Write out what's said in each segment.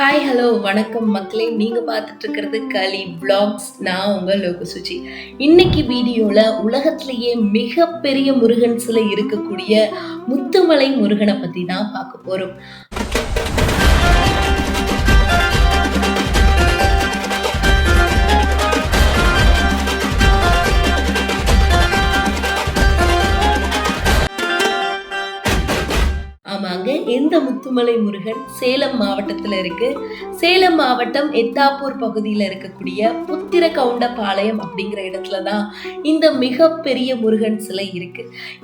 Hi hello வணக்கம் மக்களே. நீங்கள் பார்த்துட்டு இருக்கிறது களி ப்ளாக்ஸ் நான் உங்கள் லோகசுச்சி இன்னைக்கு வீடியோவில் உலகத்திலேயே மிகப்பெரிய முருகன் சிலை இருக்கக்கூடிய முத்துமலை முருகனை பற்றி தான் பார்க்க போகிறோம் இந்த முத்துமலை முருகன் சேலம் மாவட்டத்தில் இருக்கு. சேலம் மாவட்டம் எத்தாப்பூர் பகுதியில் இருக்கக்கூடிய புத்திர கவுண்டபாளையம் அப்படிங்கிற இடத்துல தான் இந்த மிகப்பெரிய முருகன் சிலை இருக்கு.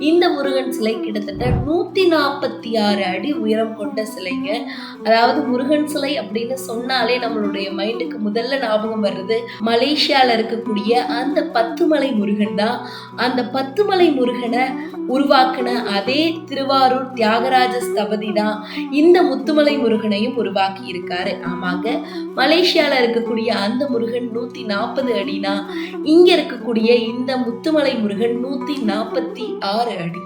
இந்த முருகன் சிலை கிட்டத்தட்ட நூத்தி நாற்பத்தி ஆறு அடி உயரம் கொண்ட சிலைங்க. அதாவது முருகன் சிலை அப்படின்னு சொன்னாலே நம்மளுடைய மைண்டுக்கு முதல்ல ஞாபகம் வர்றது மலேசியால இருக்கக்கூடிய அந்த பத்துமலை முருகன் தான். அந்த பத்துமலை முருகனை உருவாக்கின அதே திருவாரூர் தியாகராஜ ஸ்தபதி தான். இந்த முத்துமலை முருகனையும் உருவாக்கி இருக்காரு ஆமாங்க மலேசியால இருக்கக்கூடிய அந்த முருகன் நூத்தி நாற்பது அடினா இங்க இருக்கக்கூடிய இந்த முத்துமலை முருகன் நூத்தி நாற்பத்தி ஆறு அடி.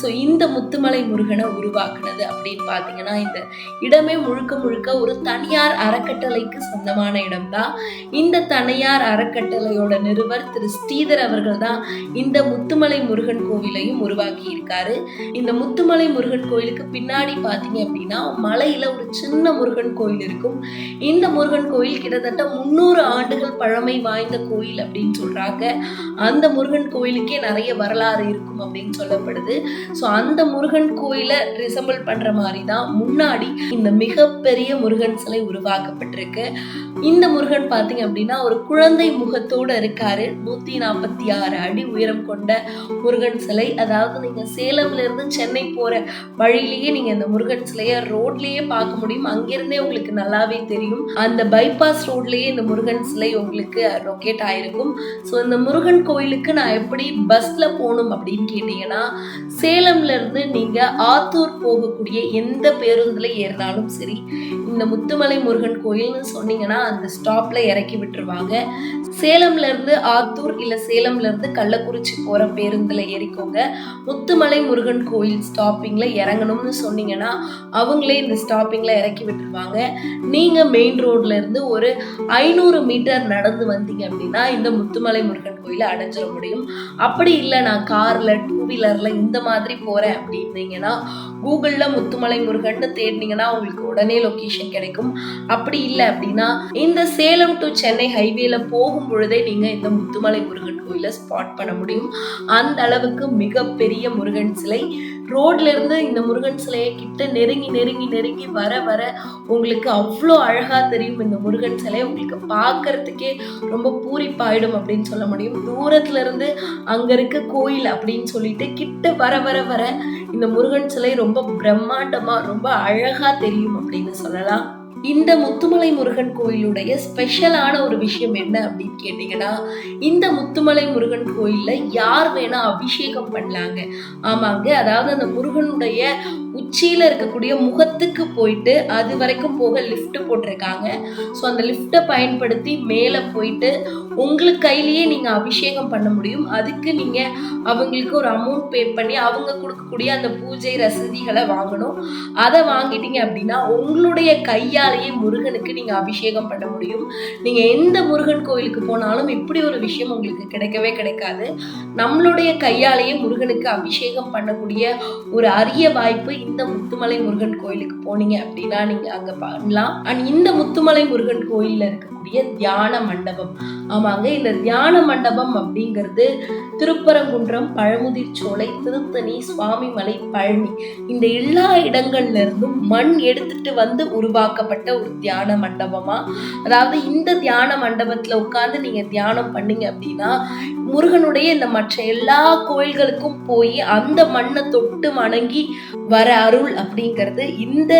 ஸோ இந்த முத்துமலை முருகனை உருவாக்குனது அப்படின்னு பார்த்தீங்கன்னா இந்த இடமே முழுக்க முழுக்க ஒரு தனியார் அறக்கட்டளைக்கு சொந்தமான இடம்தான். இந்த தனியார் அறக்கட்டளையோட நிறுவர் திரு ஸ்ரீதர் அவர்கள் தான் இந்த முத்துமலை முருகன் கோவிலையும் உருவாக்கி இருக்காரு இந்த முத்துமலை முருகன் கோயிலுக்கு பின்னாடி பார்த்தீங்க அப்படின்னா மலையில ஒரு சின்ன முருகன் கோயில் இருக்கும். இந்த முருகன் கோயில் கிட்டத்தட்ட முந்நூறு ஆண்டுகள் பழமை வாய்ந்த கோயில் அப்படின்னு சொல்றாங்க. அந்த முருகன் கோயிலுக்கே நிறைய வரலாறு இருக்கும் அப்படின்னு சொல்லப்படுது. ஸோ அந்த முருகன் கோயிலை ரிசம்பிள் பண்ற மாதிரி தான் முன்னாடி இந்த மிகப்பெரிய முருகன் சிலை உருவாக்கப்பட்டிருக்கு. இந்த முருகன் பார்த்தீங்க அப்படின்னா ஒரு குழந்தை முகத்தோட இருக்காரு. நூத்தி நாற்பத்தி ஆறு அடி உயரம் கொண்ட முருகன் சிலை. அதாவது நீங்க சேலம்ல இருந்து சென்னை போற வழியிலேயே நீங்க இந்த முருகன் சிலையை ரோட்லயே பார்க்க முடியும். அங்கிருந்தே உங்களுக்கு நல்லாவே தெரியும். அந்த பைபாஸ் ரோட்லயே இந்த முருகன் சிலை உங்களுக்கு லொக்கேட் ஆயிருக்கும். ஸோ இந்த முருகன் கோயிலுக்கு நான் எப்படி பஸ்ல போகணும் அப்படின்னு கேட்டீங்கன்னா சேலம்ல இருந்து நீங்க ஆத்தூர் போகக்கூடிய எந்த பேருந்துல ஏறினாலும் சரி இந்த முத்துமலை முருகன் கோயில்னு சொன்னீங்கன்னா அந்த ஸ்டாப்ல இறக்கி விட்டுருவாங்க. சேலம்ல இருந்து ஆத்தூர் இல்ல சேலம்ல இருந்து கள்ளக்குறிச்சி போற பேருந்துல ஏறிக்கோங்க. முத்துமலை முருகன் கோயில் ஸ்டாப்பிங்ல இறங்கணும்னு சொன்னீங்கன்னா அவங்களே இந்த ஸ்டாப்பிங்ல இறக்கி விட்டுருவாங்க. நீங்க மெயின் ரோட்ல இருந்து ஒரு ஐநூறு மீட்டர் நடந்து வந்தீங்க அப்படின்னா இந்த முத்துமலை முருகன் கோயிலை அடைஞ்சிட முடியும். அப்படி இல்லை நான் கார்ல டூ வீலர்ல இந்த மாதிரி போறேன் அப்படின்னீங்கன்னா கூகுள்ல முத்துமலை முருகன் தேடினீங்கன்னா உங்களுக்கு உடனே லொக்கேஷன் கிடைக்கும். அப்படி இல்லை அப்படின்னா இந்த சேலம் டு சென்னை ஹைவேல போகும் பொழுதே நீங்க இந்த முத்துமலை முருகன் கோயிலை ஸ்பாட் பண்ண முடியும். அந்த அளவுக்கு மிகப்பெரிய முருகன் சிலை. ரோட்ல இருந்து இந்த முருகன் சிலையை கிட்ட நெருங்கி நெருங்கி நெருங்கி வர வர உங்களுக்கு அவ்வளோ அழகா தெரியும். இந்த முருகன் சிலை உங்களுக்கு பார்க்கறதுக்கே ரொம்ப பூரிப்பாயிடும் அப்படின்னு சொல்ல முடியும். தூரத்துல இருந்து அங்க இருக்க கோயில் அப்படின்னு சொல்லிட்டு கிட்ட வர வர வர இந்த முருகன் சிலை ரொம்ப பிரம்மாண்டமா ரொம்ப அழகா தெரியும் அப்படின்னு சொல்லலாம். இந்த முத்துமலை முருகன் கோயிலுடைய ஸ்பெஷலான ஒரு விஷயம் என்ன அப்படின்னு கேட்டிங்கன்னா இந்த முத்துமலை முருகன் கோயிலில் யார் வேணா அபிஷேகம் பண்ணலாங்க. ஆமாங்க அதாவது அந்த முருகனுடைய உச்சியில் இருக்கக்கூடிய முகத்துக்கு போயிட்டு அது வரைக்கும் போக லிஃப்ட் போட்டிருக்காங்க. ஸோ அந்த லிஃப்ட்டை பயன்படுத்தி மேலே போயிட்டு உங்களுக்கு கையிலேயே நீங்கள் அபிஷேகம் பண்ண முடியும். அதுக்கு நீங்கள் அவங்களுக்கு ஒரு அமௌண்ட் பே பண்ணி அவங்க கொடுக்கக்கூடிய அந்த பூஜை ரசதிகளை வாங்கணும். அதை வாங்கிட்டீங்க அப்படின்னா உங்களுடைய கையாலேயே முருகனுக்கு நீங்கள் அபிஷேகம் பண்ண முடியும். நீங்கள் எந்த முருகன் கோயிலுக்கு போனாலும் இப்படி ஒரு விஷயம் உங்களுக்கு கிடைக்கவே கிடைக்காது. நம்மளுடைய கையாலேயே முருகனுக்கு அபிஷேகம் பண்ணக்கூடிய ஒரு அரிய வாய்ப்பு இந்த முத்துமலை முருகன் கோயிலுக்கு போனீங்க அப்படின்னா நீங்க அங்க பண்ணலாம். அண்ட் இந்த முத்துமலை முருகன் கோயில்ல இருக்கக்கூடிய தியான மண்டபம். ஆமாங்க இந்த தியான மண்டபம் அப்படிங்கிறது திருப்பரங்குன்றம் பழமுதிர் சோலை திருத்தணி சுவாமிமலை பழனி. இந்த எல்லா இடங்கள்ல இருந்தும் மண் எடுத்துட்டு வந்து உருவாக்கப்பட்ட ஒரு தியான மண்டபமா? அதாவது இந்த தியான மண்டபத்துல உட்கார்ந்து நீங்க தியானம் பண்ணீங்க அப்படின்னா முருகனுடைய இந்த மற்ற எல்லா கோயில்களுக்கும் போய் அந்த மண்ணை தொட்டு வணங்கி வர அருள் அப்படிங்கிறது இந்த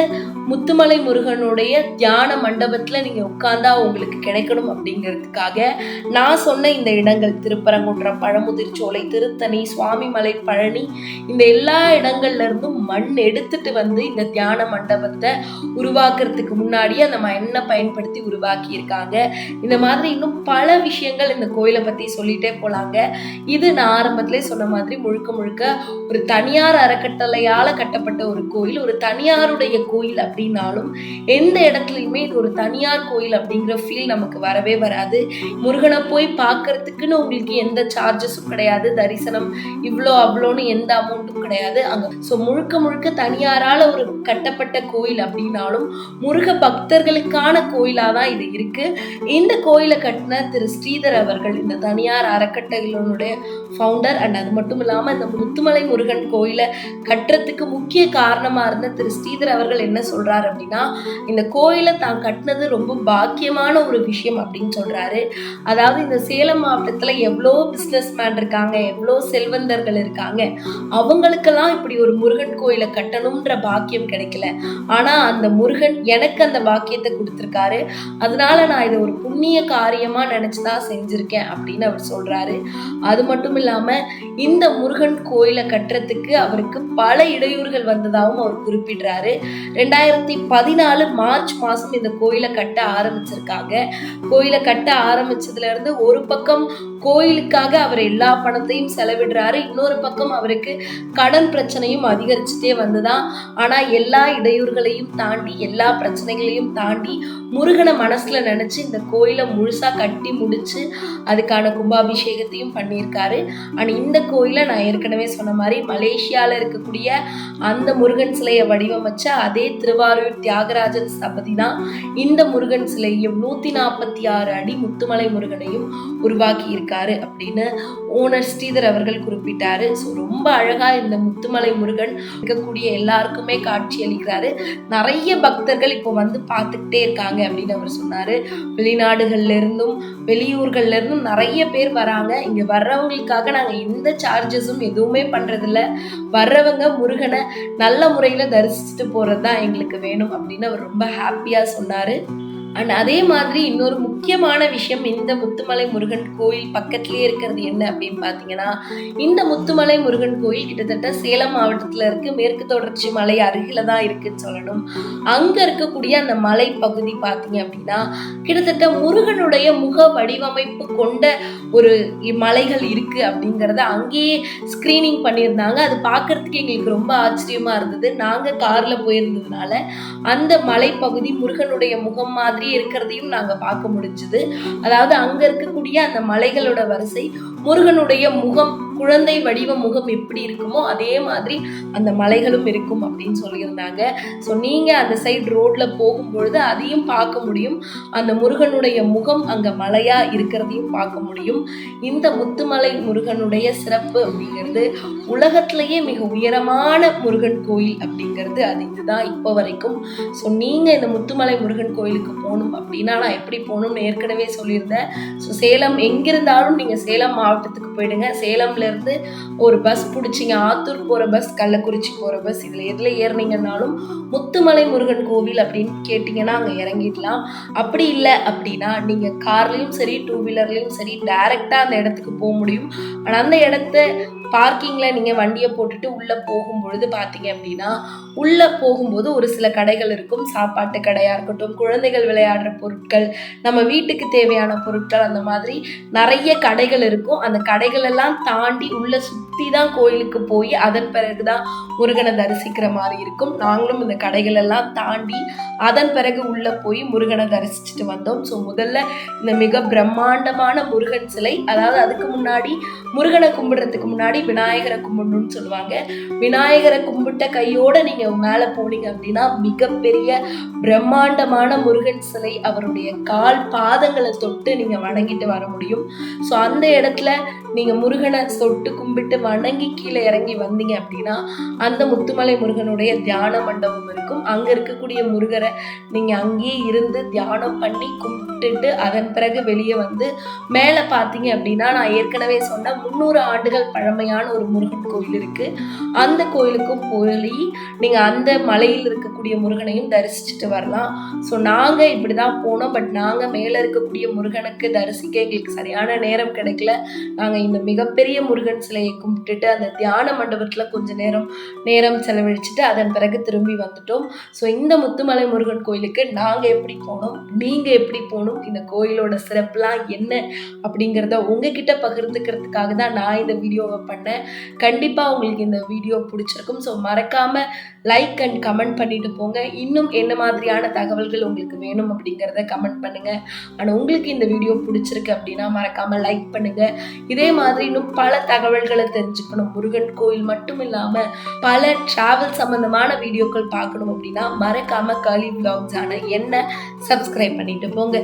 முத்துமலை முருகனுடைய தியான மண்டபத்தில் நீங்கள் உட்கார்ந்தா உங்களுக்கு கிடைக்கணும் அப்படிங்கிறதுக்காக நான் சொன்ன இந்த இடங்கள். திருப்பரங்குன்றம் பழமுதிர் சோலை திருத்தணி சுவாமிமலை பழனி இந்த எல்லா இடங்கள்ல இருந்தும் மண் எடுத்துட்டு வந்து இந்த தியான மண்டபத்தை உருவாக்குறதுக்கு முன்னாடியே அந்த மண்ணை பயன்படுத்தி உருவாக்கி இருக்காங்க இந்த மாதிரி இன்னும் பல விஷயங்கள் இந்த கோயிலை பற்றி சொல்லிட்டே போலாங்க. இது நான் ஆரம்பத்திலே சொன்ன மாதிரி முழுக்க முழுக்க ஒரு தனியார் அறக்கட்டளையால் கட்டப்பட்ட ஒரு கோயில் ஒரு தனியாருடைய கோயில் அப்படின்னாலும் எந்த இடத்துலையுமே இது ஒரு தனியார் கோயில் அப்படிங்கிற ஃபீல் நமக்கு வரவே வராது. முருகனை போய் பார்க்கறதுக்குன்னு உங்களுக்கு எந்த சார்ஜஸும் கிடையாது. தரிசனம் இவ்வளோ அவ்வளோன்னு எந்த அமௌண்ட்டும் கிடையாது. அங்கே ஸோ முழுக்க முழுக்க தனியாரால் ஒரு கட்டப்பட்ட கோயில் அப்படின்னாலும் முருக பக்தர்களுக்கான கோயிலாக தான் இது இருக்குது இந்த கோயிலை கட்டின திரு ஸ்ரீதர் அவர்கள் இந்த தனியார் அறக்கட்டளையினுடைய ஃபவுண்டர் அண்ட் அது மட்டும் இல்லாமல் இந்த முத்துமலை முருகன் கோயிலை கட்டுறதுக்கு முக்கிய காரணமா இருந்த திரு ஸ்ரீதர் அவர்கள் என்ன சொல்றாரு அப்படின்னா இந்த கோயிலை தான் கட்டினது ரொம்ப பாக்கியமான ஒரு விஷயம் அப்படின்னு சொல்றாரு. அதாவது இந்த சேலம் மாவட்டத்துல எவ்வளோ பிஸ்னஸ் மேன் இருக்காங்க எவ்வளோ செல்வந்தர்கள் இருக்காங்க அவங்களுக்கெல்லாம் இப்படி ஒரு முருகன் கோயிலை கட்டணும்ன்ற பாக்கியம் கிடைக்கல. ஆனா அந்த முருகன் எனக்கு அந்த பாக்கியத்தை கொடுத்துருக்காரு. அதனால நான் இதை ஒரு புண்ணிய காரியமா நினைச்சுதான் செஞ்சிருக்கேன் அப்படின்னு அவர் சொல்றாரு. அது மட்டும் இல்லாம இந்த முருகன் கோயிலை கட்டுறதுக்கு அவருக்கு பல இடையூறுகள் வந்ததாகவும் அவர் குறிப்பிடுறாரு. ரெண்டாயிரத்தி பதினாலு மார்ச் மாசம் இந்த கோயிலை கட்ட ஆரம்பிச்சிருக்காங்க. கோயிலை கட்ட ஆரம்பிச்சதுல இருந்து ஒரு பக்கம் கோயிலுக்காக அவர் எல்லா பணத்தையும் செலவிடுறாரு. இன்னொரு பக்கம் அவருக்கு கடன் பிரச்சனையும் அதிகரிச்சுட்டே வந்துதான். ஆனா எல்லா இடையூறுகளையும் தாண்டி எல்லா பிரச்சனைகளையும் தாண்டி முருகனை மனசுல நினைச்சு இந்த கோயிலை முழுசா கட்டி முடிச்சு அதுக்கான கும்பாபிஷேகத்தையும் பண்ணியிருக்காரு. அண்ட் இந்த கோயிலை நான் ஏற்கனவே சொன்ன மாதிரி மலேசியால இருக்கக்கூடிய அந்த முருகன் சிலையை வடிவமைச்ச அதே திருவாரூர் தியாகராஜன் ஸ்தபதி தான் இந்த முருகன் சிலையும் நூத்தி நாற்பத்தி ஆறு அடி முத்துமலை முருகனையும் உருவாக்கி இருக்காரு அப்படின்னு ஓனர் ஸ்ரீதர் அவர்கள் குறிப்பிட்டாரு. ஸோ ரொம்ப அழகா இந்த முத்துமலை முருகன் இருக்கக்கூடிய எல்லாருக்குமே காட்சி அளிக்கிறாரு. நிறைய பக்தர்கள் இப்போ வந்து பார்த்துக்கிட்டே இருக்காங்க அப்படின்னு அவர் சொன்னாரு. வெளிநாடுகள்ல இருந்தும் வெளியூர்கள்ல இருந்தும் நிறைய பேர் வராங்க. இங்க வர்றவங்களுக்காக நாங்க எந்த சார்ஜஸும் எதுவுமே பண்ணுறதில்ல வர்றவங்க முருகனை நல்ல முறையில் தரிசிச்சுட்டு போகிறது தான் எங்களுக்கு வேணும் அப்படின்னு அவர் ரொம்ப ஹாப்பியாக சொன்னார். அண்ட் அதே மாதிரி இன்னொரு முக்கியமான விஷயம் இந்த முத்துமலை முருகன் கோயில் பக்கத்துலேயே இருக்கிறது என்ன அப்படின்னு பார்த்தீங்கன்னா இந்த முத்துமலை முருகன் கோயில் கிட்டத்தட்ட சேலம் மாவட்டத்தில் இருக்கு. மேற்கு தொடர்ச்சி மலை அருகில தான் இருக்குன்னு சொல்லணும். அங்கே இருக்கக்கூடிய அந்த மலை பகுதி பார்த்தீங்க அப்படின்னா கிட்டத்தட்ட முருகனுடைய முக வடிவமைப்பு கொண்ட ஒரு மலைகள் இருக்கு அப்படிங்கிறத அங்கேயே ஸ்க்ரீனிங் பண்ணியிருந்தாங்க. அது பார்க்கறதுக்கு எங்களுக்கு ரொம்ப ஆச்சரியமா இருந்தது. நாங்கள் காரில் போயிருந்ததுனால அந்த மலைப்பகுதி முருகனுடைய முகம் மாதிரி இருக்கிறதையும் நாங்க பார்க்க முடிஞ்சுது. அதாவது அங்க இருக்கக்கூடிய அந்த மலைகளோட வரிசை முருகனுடைய முகம் குழந்தை வடிவ முகம் எப்படி இருக்குமோ அதே மாதிரி அந்த மலைகளும் இருக்கும் அப்படின்னு சொல்லியிருந்தாங்க. ஸோ நீங்கள் அந்த சைடு ரோட்ல போகும்பொழுது அதையும் பார்க்க முடியும். அந்த முருகனுடைய முகம் அங்கே மலையா இருக்கிறதையும் பார்க்க முடியும். இந்த முத்துமலை முருகனுடைய சிறப்பு அப்படிங்கிறது உலகத்திலேயே மிக உயரமான முருகன் கோயில் அப்படிங்கிறது அது இதுதான் இப்போ வரைக்கும். ஸோ நீங்கள் இந்த முத்துமலை முருகன் கோயிலுக்கு போகணும் அப்படின்னா நான் எப்படி போகணும்னு ஏற்கனவே சொல்லியிருந்தேன். ஸோ சேலம் எங்கிருந்தாலும் நீங்கள் சேலம் மாவட்டத்துக்கு போயிடுங்க. சேலம்ல இருந்து ஒரு பஸ் பிடிச்சிங்க. ஆத்தூர் போகிற பஸ் கள்ளக்குறிச்சி போகிற பஸ் இதில் எதில் ஏறினீங்கன்னாலும் முத்துமலை முருகன் கோவில் அப்படின்னு கேட்டிங்கன்னா அங்கே இறங்கிடலாம். அப்படி இல்லை அப்படின்னா நீங்கள் கார்லேயும் சரி டூ வீலர்லேயும் சரி டேரெக்டாக அந்த இடத்துக்கு போக முடியும். ஆனால் அந்த இடத்த பார்க்கிங்கில் நீங்கள் வண்டியை போட்டுட்டு உள்ளே போகும்பொழுது பார்த்தீங்க அப்படின்னா உள்ளே போகும்போது ஒரு சில கடைகள் இருக்கும். சாப்பாட்டு கடையாக இருக்கட்டும் குழந்தைகள் விளையாடுற பொருட்கள் நம்ம வீட்டுக்கு தேவையான பொருட்கள் அந்த மாதிரி நிறைய கடைகள் இருக்கும். அந்த கடைகளெல்லாம் தாண்டி உள்ளே சுற்றி சுற்றி தான் கோயிலுக்கு போய் அதன் பிறகு தான் முருகனை தரிசிக்கிற மாதிரி இருக்கும். நாங்களும் இந்த கடைகள் எல்லாம் தாண்டி அதன் பிறகு உள்ளே போய் முருகனை தரிசிச்சுட்டு வந்தோம். ஸோ முதல்ல இந்த மிக பிரம்மாண்டமான முருகன் சிலை அதாவது அதுக்கு முன்னாடி முருகனை கும்பிடுறதுக்கு முன்னாடி விநாயகரை கும்பிடணும்னு சொல்லுவாங்க. விநாயகரை கும்பிட்ட கையோடு நீங்கள் மேலே போனீங்க அப்படின்னா மிகப்பெரிய பிரம்மாண்டமான முருகன் சிலை அவருடைய கால் பாதங்களை தொட்டு நீங்கள் வணங்கிட்டு வர முடியும். ஸோ அந்த இடத்துல நீங்க முருகனை சொட்டு கும்பிட்டு வணங்கி கீழே இறங்கி வந்தீங்க அப்படின்னா அந்த முத்துமலை முருகனுடைய தியான மண்டபம் இருக்கும். அங்க இருக்கக்கூடிய முருகரை நீங்க அங்கேயே இருந்து தியானம் பண்ணி கும்பிட்டு விட்டுட்டு அதன் பிறகு வெளியே வந்து மேலே பார்த்தீங்க அப்படின்னா நான் ஏற்கனவே சொன்ன முந்நூறு ஆண்டுகள் பழமையான ஒரு முருகன் கோயில் இருக்குது அந்த கோயிலுக்கும் போய் நீங்கள் அந்த மலையில் இருக்கக்கூடிய முருகனையும் தரிசிச்சுட்டு வரலாம். ஸோ நாங்கள் இப்படி தான் போனோம். பட் நாங்கள் மேலே இருக்கக்கூடிய முருகனுக்கு தரிசிக்க எங்களுக்கு சரியான நேரம் கிடைக்கல. நாங்கள் இந்த மிகப்பெரிய முருகன் சிலையை கும்பிட்டுட்டு அந்த தியான மண்டபத்தில் கொஞ்சம் நேரம் நேரம் செலவழிச்சுட்டு அதன் பிறகு திரும்பி வந்துட்டோம். ஸோ இந்த முத்துமலை முருகன் கோயிலுக்கு நாங்கள் எப்படி போனோம்? நீங்கள் எப்படி போகணும்? இந்த கோயிலோட சிறப்புலாம் என்ன அப்படிங்கிறத உங்ககிட்ட பகிர்ந்துக்கிறதுக்காக தான் நான் இந்த வீடியோவை பண்ணேன். கண்டிப்பாக உங்களுக்கு இந்த வீடியோ பிடிச்சிருக்கும். ஸோ மறக்காமல் லைக் அண்ட் கமெண்ட் பண்ணிட்டு போங்க. இன்னும் என்ன மாதிரியான தகவல்கள் உங்களுக்கு வேணும் அப்படிங்கிறத கமெண்ட் பண்ணுங்கள் ஆனால் உங்களுக்கு இந்த வீடியோ பிடிச்சிருக்கு அப்படின்னா மறக்காமல் லைக் பண்ணுங்கள் இதே மாதிரி இன்னும் பல தகவல்களை தெரிஞ்சுக்கணும். முருகன் கோயில் மட்டும் இல்லாமல் பல டிராவல் சம்பந்தமான வீடியோக்கள் பார்க்கணும் அப்படின்னா மறக்காமல் கலி பிளாக்ஸான ஆன என்ன சப்ஸ்கிரைப் பண்ணிட்டு போங்க.